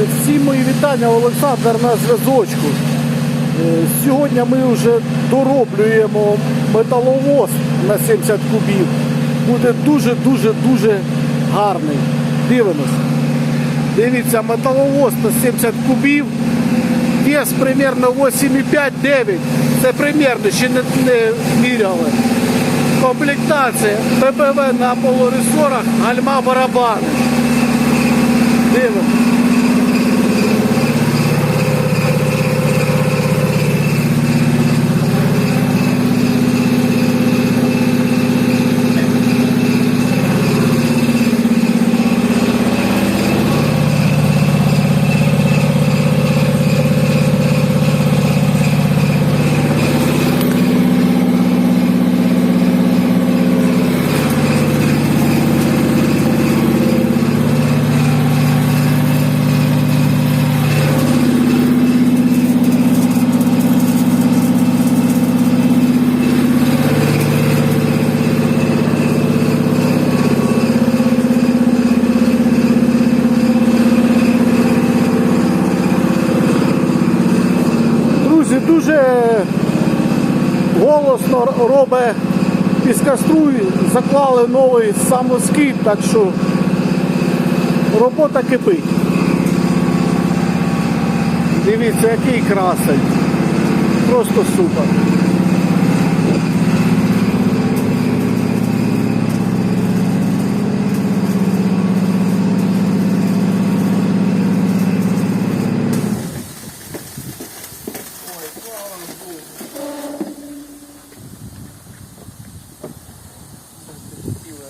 Друзі, всі мої вітання, Олександр на зв'язочку. Е, Сьогодні ми вже дороблюємо металовоз на 70 кубів. Буде дуже-дуже-дуже гарний. Дивимось. Дивіться, металовоз на 70 кубів. Вес примерно 8,5-9. Це примерно, ще не, не міряли. Комплектація ППВ на полуресорах, гальма барабани. Дивимось. Друзі, дуже голосно робить піскоструй, заклали новий самоскид, так що робота кипить. Дивіться, який красень. Просто супер.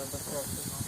безпросимо.